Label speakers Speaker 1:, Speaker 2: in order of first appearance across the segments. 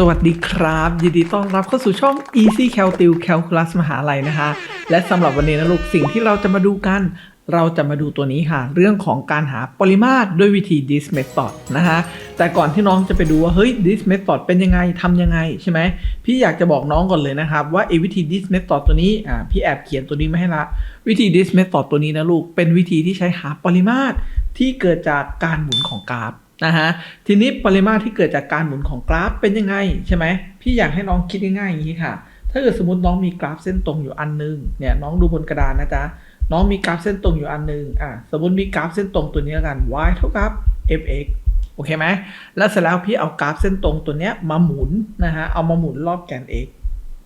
Speaker 1: สวัสดีครับ ยินดีต้อนรับเข้าสู่ช่อง Easy Cal t i l Calculus มหาลัยนะคะ และสำหรับวันนี้นะลูกสิ่งที่เราจะมาดูกัน เราจะมาดูตัวนี้ค่ะ เรื่องของการหาปริมาตรด้วยวิธี this method นะคะแต่ก่อนที่น้องจะไปดูว่า เฮ้ย this method เป็นยังไงทำยังไงใช่ไหมพี่อยากจะบอกน้องก่อนเลยนะครับ ว่าไอ้วิธี this method ตัวนี้อ่าพี่แอบเขียนตัวนี้มาให้ละ วิธี this method ตัวนี้นะลูกเป็นวิธีที่ใช้หาปริมาตรที่เกิดจากการหมุนของกราฟ นะฮะทีนี้ปริมาตรที่เกิดจากการหมุนของกราฟเป็นยังไงใช่ไหมพี่อยากให้น้องคิดง่ายๆอย่างนี้ค่ะ ถ้าเกิดสมมติน้องมีกราฟเส้นตรงอยู่อันหนึงเนี่ยน้องดูบนกระดานนะจ๊ะน้องมีกราฟเส้นตรงอยู่อันหนึงอะสมมติมีกราฟเส้นตรงตัวนี้แล้วกัน y เท่ากับ fx โอเคไหมแล้วเสร็จแล้วพี่เอากราฟเส้นตรงตัวเนี้ยมาหมุนนะฮะเอามาหมุนรอบแกน x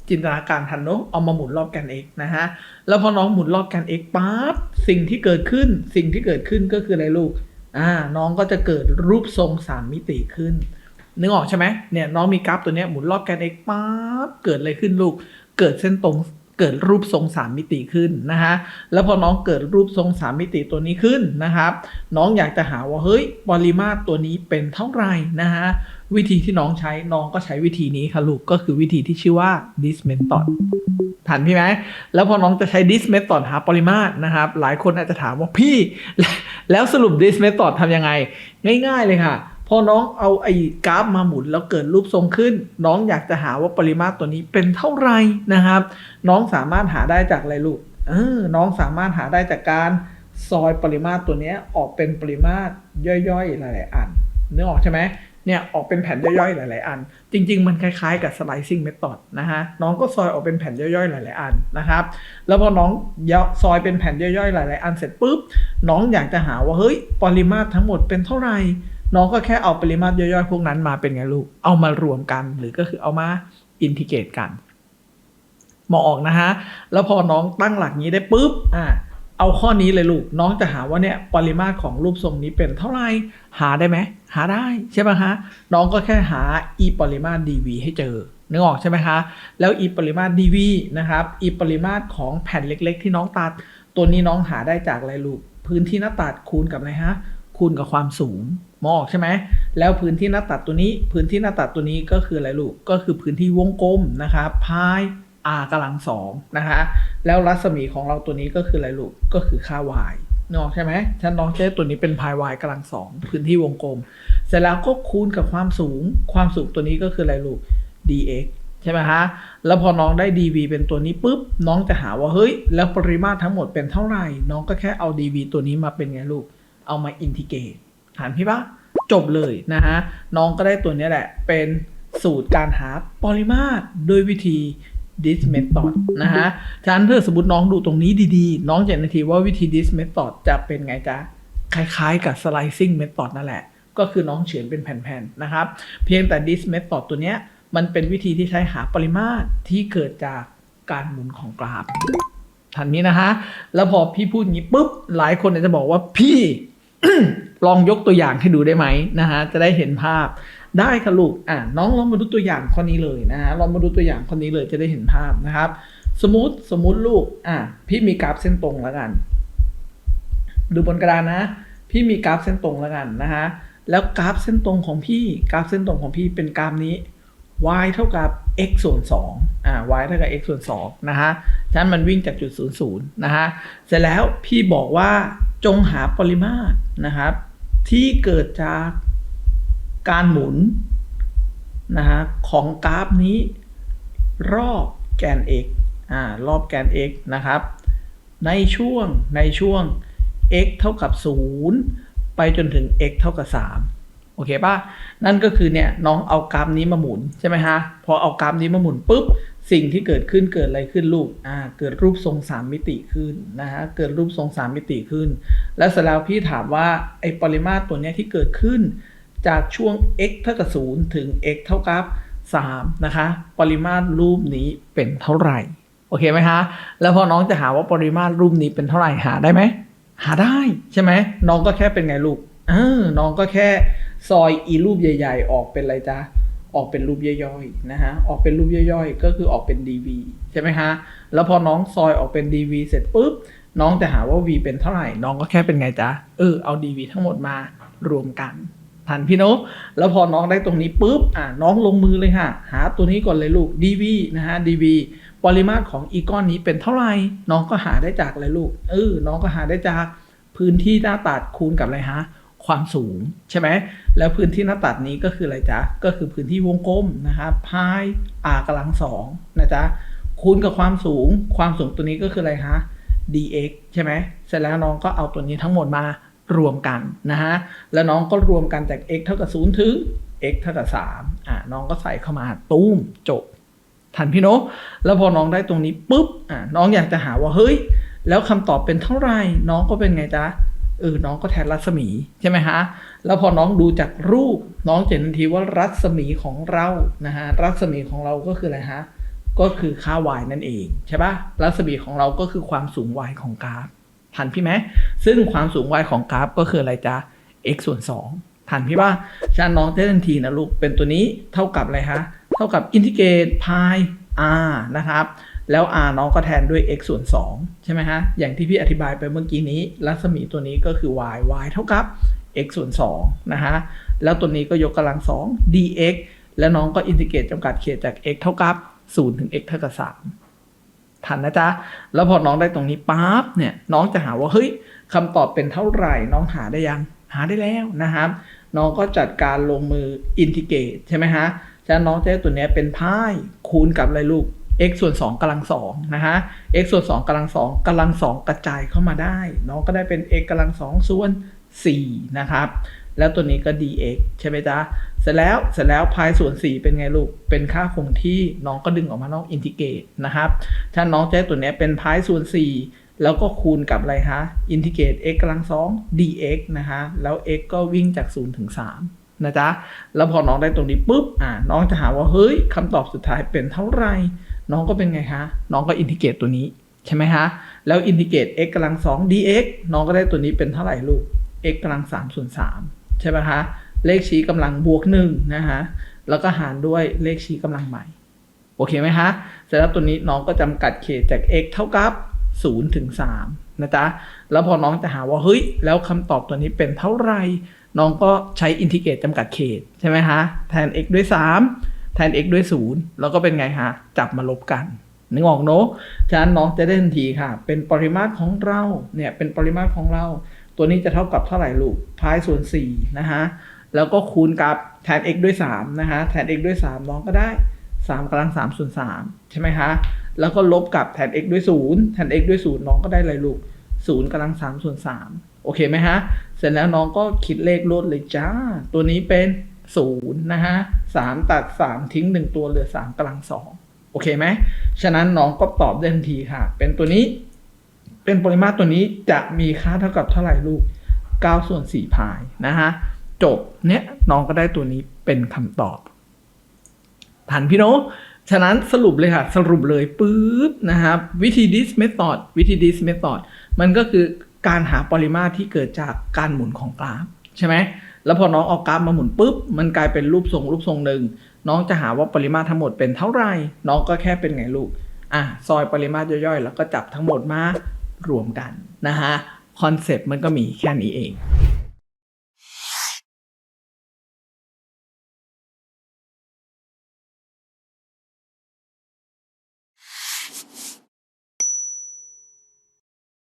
Speaker 1: จินตนาการทันเนอะเอามาหมุนรอบแกน x นะฮะแล้วพอน้องหมุนรอบแกน x ปั๊บสิ่งที่เกิดขึ้นสิ่งที่เกิดขึ้นก็คืออะไรลูก อ่าน้องก็จะเกิดรูปทรงสามมิติขึ้นนึกออกใช่ไหมเนี่ยน้องมีกราฟตัวเนี้ยหมุนรอบแกน x ปั๊บเกิดอะไรขึ้นลูก เกิดเส้นตรงเกิดรูปทรงสามมิติขึ้นนะฮะแล้วพอน้องเกิดรูปทรงสามมิติตัวนี้ขึ้นนะครับ น้องอยากจะหาว่าเฮ้ยปริมาตรตัวนี้เป็นเท่าไหร่นะฮะ วิธีที่น้องใช้น้องก็ใช้วิธีนี้ค่ะลูกก็คือวิธีที่ชื่อว่า this method ทันพี่ไหมแล้วพอน้องจะใช้ this method หาปริมาตรนะครับ หลายคนอาจจะถามว่าพี่ แล้วสรุป this method ทำยังไง ง่ายๆเลยค่ะ พอน้องเอาไอ้กราฟมาหมุนแล้วเกิดรูปทรงขึ้น น้องอยากจะหาว่าปริมาตรตัวนี้เป็นเท่าไหร่นะครับ น้องสามารถหาได้จากอะไรลูกเออน้องสามารถหาได้จากการซอยปริมาตรตัวนี้ออกเป็นปริมาตรย่อยๆหลายๆอันนึกออกใช่ไหม เนี่ยออกเป็นแผ่นย่อยๆหลาย ๆ อัน จริง ๆ มันคล้ายๆกับ slicing method นะฮะน้องก็ซอยออกเป็นแผ่นย่อยๆหลาย ๆ อันนะครับ แล้วพอน้องยะซอยเป็นแผ่นย่อยๆหลาย ๆ อันเสร็จปุ๊บน้องอยากจะหาว่าเฮ้ยปริมาตรทั้งหมดเป็นเท่าไหร่น้องก็แค่เอาปริมาตรย่อยๆ พวกนั้นมาเป็นไงลูก เอามารวมกันหรือก็คือเอามาอินทิเกรตกันมองออกนะฮะ แล้วพอน้องตั้งหลักนี้ได้ปุ๊บ อ่า เอาข้อนี้เลยลูกน้องจะหาว่าเนี่ยปริมาตรของรูปทรงนี้เป็นเท่าไหร่หาได้ไหมหาได้ใช่ไหมฮะน้องก็แค่หา e ปริมาตร dv ให้เจอนึกออกใช่ไหมคะแล้ว e ปริมาตร dv นะครับ e ปริมาตรของแผ่นเล็ก ๆ ที่น้องตัด ตัวนี้น้องหาได้จากอะไรลูกพื้นที่หน้าตัดคูณกับอะไรฮะคูณกับความสูงมองออกใช่ไหมแล้วพื้นที่หน้าตัดตัวนี้ พื้นที่หน้าตัดตัวนี้ก็คืออะไรลูกก็คือพื้นที่วงกลมนะครับพาย r กำลังสองนะคะ แล้วรัศมีของเราตัวนี้ก็คืออะไรลูก ก็คือค่า y นออกใช่ไหมฉันน้องใช้ตัวนี้เป็นพาย y กำลังสองพื้นที่วงกลม เสร็จแล้วก็คูณกับความสูง ความสูงตัวนี้ก็คืออะไรลูก dx ใช่ไหมฮะ แล้วพอน้องได้ dv เป็นตัวนี้ปุ๊บ น้องจะหาว่าเฮ้ย แล้วปริมาตรทั้งหมดเป็นเท่าไหร่ น้องก็แค่เอา dv ตัวนี้มาเป็นไงลูก เอามาอินทิเกรตถามพี่ปะจบเลยนะฮะ น้องก็ได้ตัวนี้แหละ เป็นสูตรการหาปริมาตรโดยวิธี this method นะฮะฉะนั้นถ้าสมมติน้องดูตรงนี้ดีๆ น้องจะเห็นทีว่าวิธี this method จะเป็นไงจ๊ะ คล้ายๆกับ slicing method นั่นแหละ ก็คือน้องเฉือนเป็นแผ่นๆ นะครับ เพียงแต่ this method ตัวเนี้ยมันเป็นวิธีที่ใช้หาปริมาตรที่เกิดจากการหมุนของกราฟทันนี้นะฮะ แล้วพอพี่พูดอย่างนี้ปุ๊บ หลายคนจจะบอกว่าพี่ลองยกตัวอย่างให้ดูได้ไหมนะฮะ จะได้เห็นภาพ ได้ค่ะลูกอะน้องลองมาดูตัวอย่างข้อนี้เลยนะฮะลองมาดูตัวอย่างข้อนี้เลยจะได้เห็นภาพนะครับ สมมติสมมติลูกอะพี่มีกราฟเส้นตรงแล้วกัน ดูบนกระดานนะ พี่มีกราฟเส้นตรงแล้วกันนะฮะแล้วกราฟเส้นตรงของพี่กราฟเส้นตรงของพี่เป็นกราฟนี้ y เท่ากับ x ส่วน2อ่า y เท่ากับ x ส่วน2นะฮะฉะนั้นมันวิ่งจากจุด 0 0นะฮะ เสร็จแล้วพี่บอกว่าจงหาปริมาตรนะครับ ที่เกิดจาก การหมุนนะฮะของกราฟนี้ รอบแกน x อ่ารอบแกน x นะครับ ในช่วงในช่วง x เท่ากับ 0 ไปจนถึง x เท่ากับ 3 โอเคป่ะ นั่นก็คือเนี่ยน้องเอากราฟนี้มาหมุนใช่ไหมฮะ พอเอากราฟนี้มาหมุนปุ๊บ สิ่งที่เกิดขึ้นเกิดอะไรขึ้นลูก อ่า เกิดรูปทรงสามมิติขึ้นนะฮะ เกิดรูปทรงสามมิติขึ้น แล้วเสร็จแล้วพี่ถามว่าไอ้ปริมาตรตัวเนี้ยที่เกิดขึ้น จากช่วง x เท่ากับ0ถึง x เท่ากับ3นะคะ ปริมาตรรูปนี้เป็นเท่าไหร่ โอเคไหมฮะแล้วพอน้องจะหาว่าปริมาตรรูปนี้เป็นเท่าไหร่หาได้ไหม หาได้ใช่ไหม น้องก็แค่เป็นไงลูกเออน้องก็แค่ซอยอีรูปใหญ่ ๆ ออกเป็นอะไรจ๊ะออกเป็นรูปย่อยๆนะฮะ ออกเป็นรูปย่อยๆ ก็คือออกเป็น dv ใช่ไหมฮะ แล้วพอน้องซอยออกเป็น dv เสร็จปุ๊บ น้องจะหาว่า v เป็นเท่าไหร่ น้องก็แค่เป็นไงจ๊ะ เออ เอา dv ทั้งหมดมารวมกัน ทันพี่โนอะแล้วพอน้องได้ตรงนี้ปุ๊บอ่าน้องลงมือเลยค่ะ หาตัวนี้ก่อนเลยลูก dv นะฮะ dv ปริมาตรของอีก้อนนี้เป็นเท่าไหร่น้องก็หาได้จากอะไรลูกเออน้องก็หาได้จากพื้นที่หน้าตัดคูณกับอะไรฮะความสูงใช่ไหมแล้วพื้นที่หน้าตัดนี้ก็คืออะไรจ๊ะก็คือพื้นที่วงกลมนะครับพาย r กำลังสองนะจ๊ะคูณกับความสูง ความสูงตัวนี้ก็คืออะไรฮะ dx ใช่ไหมเสร็จแล้วน้องก็เอาตัวนี้ทั้งหมดมา รวมกันนะฮะ แล้วน้องก็รวมกันจาก x เท่ากับ0ถึง x เท่ากับ3อ่าน้องก็ใส่เข้ามาตุ้มจบ ทันพี่โนะแล้วพอน้องได้ตรงนี้ปุ๊บอ่าน้องอยากจะหาว่าเฮ้ย แล้วคำตอบเป็นเท่าไหร่ น้องก็เป็นไงจ๊ะเออน้องก็แทนรัศมีใช่ไหมฮะ แล้วพอน้องดูจากรูป น้องเห็นทันทีว่ารัศมีของเรานะฮะรัศมีของเราก็คืออะไรฮะก็คือค่า y นั่นเองใช่ปะรัศมีของเราก็คือความสูง y ของกราฟทันพี่ไหม ซึ่งความสูง y ของกราฟก็คืออะไรจ๊ะ x ส่วน2ทันพี่ป่ะฉะนันน้องจะได้ทันทีนะลูก เป็นตัวนี้เท่ากับอะไรฮะ เท่ากับอินทิเกรต pi r นะครับ แล้ว r น้องก็แทนด้วย x ส่วน2ใช่ไหมฮะ อย่างที่พี่อธิบายไปเมื่อกี้นี้ รัศมีตัวนี้ก็คือ y y เท่ากับ x ส่วน2นะฮะ แล้วตัวนี้ก็ยกกำลัง 2 dx แล้วน้องก็อินทิเกรตจำกัดเขตจาก x เท่ากับ0ถึง x เท่ากับ3 ทันนะจ๊ะ แล้วพอน้องได้ตรงนี้ปั๊บเนี่ยน้องจะหาว่าเฮ้ยคำตอบเป็นเท่าไหร่ น้องหาได้ยัง หาได้แล้วนะครับ น้องก็จัดการลงมืออินทิเกรตใช่ไหมฮะฉะนั้นน้องจะได้ตัวเนี้ยเป็นพายคูณกับอะไรลูก x ส่วน2กำลัง2นะฮะ x ส่วน2กำลัง2กำลัง2กระจายเข้ามาได้ น้องก็ได้เป็น x กำลัง2ส่วน4นะครับ แล้วตัวนี้ก็ dx ใช่ไหมจ๊ะ เสร็จแล้ว เสร็จแล้วพายส่วน 4 เป็นไงลูก เป็นค่าคงที่น้องก็ดึงออกมานอกอินทิเกรตนะครับ ถ้าน้องจะได้ตัวนี้เป็นพายส่วน 4 แล้วก็คูณกับอะไรฮะอินทิเกรต x กำลัง2 dx นะฮะแล้ว x ก็วิ่งจาก 0 ถึง 3 นะจ๊ะ แล้วพอน้องได้ตรงนี้ปุ๊บ อ่า น้องจะหาว่า เฮ้ยคำตอบสุดท้ายเป็นเท่าไหร่ น้องก็เป็นไงฮะน้องก็อินทิเกรตตัวนี้ใช่ไหมฮะแล้วอินทิเกรต x กำลัง2 dx น้องก็ได้ตัวนี้เป็นเท่าไหร่ลูก x กำลัง3ส่วน3 ใช่ไหมฮะเลขชี้กำลังบวก1นะฮะแล้วก็หารด้วยเลขชี้กำลังใหม่ โอเคไหมฮะเสร็จแล้วตัวนี้น้องก็จำกัดเขตจาก x เท่ากับ0ถึง3นะจ๊ะ แล้วพอน้องจะหาว่าเฮ้ย แล้วคำตอบตัวนี้เป็นเท่าไหร่ น้องก็ใช้อินทิเกรตจำกัดเขตใช่ไหมฮะ แทน x ด้วย 3 แทน x ด้วย 0 แล้วก็เป็นไงฮะ จับมาลบกัน นึกออกเนอะฉะนั้นน้องจะได้ทันทีค่ะ เป็นปริมาตรของเรา เนี่ย เป็นปริมาตรของเรา ตัวนี้จะเท่ากับเท่าไหร่ลูกพายส่วน4นะฮะแล้วก็คูณกับแทน x ด้วย3นะฮะแทน x ด้วย 3 น้องก็ได้3กำลัง3ส่วน3ใช่ไหมคะแล้วก็ลบกับแทน x ด้วย0แทน x ด้วย0น้องก็ได้อะไรลูก0กำลัง3ส่วน3โอเคไหมฮะเสร็จแล้วน้องก็คิดเลขลดเลยจ้า ตัวนี้เป็น0นะฮะ3ตัด 3 ทิ้ง 1 ตัวเหลือ3กำลัง2โอเคไหมฉะนั้นน้องก็ตอบได้ทันทีค่ะ เป็นตัวนี้ เป็นปริมาตรตัวนี้จะมีค่าเท่ากับเท่าไหร่ลูก9ส่วน4พายนะฮะจบเนี้ยน้องก็ได้ตัวนี้เป็นคำตอบทันพี่โนอะฉะนั้นสรุปเลยค่ะ สรุปเลยปุ๊บนะครับ วิธี this method วิธี this method มันก็คือการหาปริมาตรที่เกิดจากการหมุนของกราฟ ใช่ไหมแล้วพอน้องเอากราฟมาหมุนปุ๊บ มันกลายเป็นรูปทรงรูปทรงหนึ่งน้องจะหาว่าปริมาตรทั้งหมดเป็นเท่าไหร่ น้องก็แค่เป็นไงลูกอะซอยปริมาตรย่อยๆ แล้วก็จับทั้งหมดมา รวมกันนะฮะคอนเซปต์มันก็มีแค่นี้เอง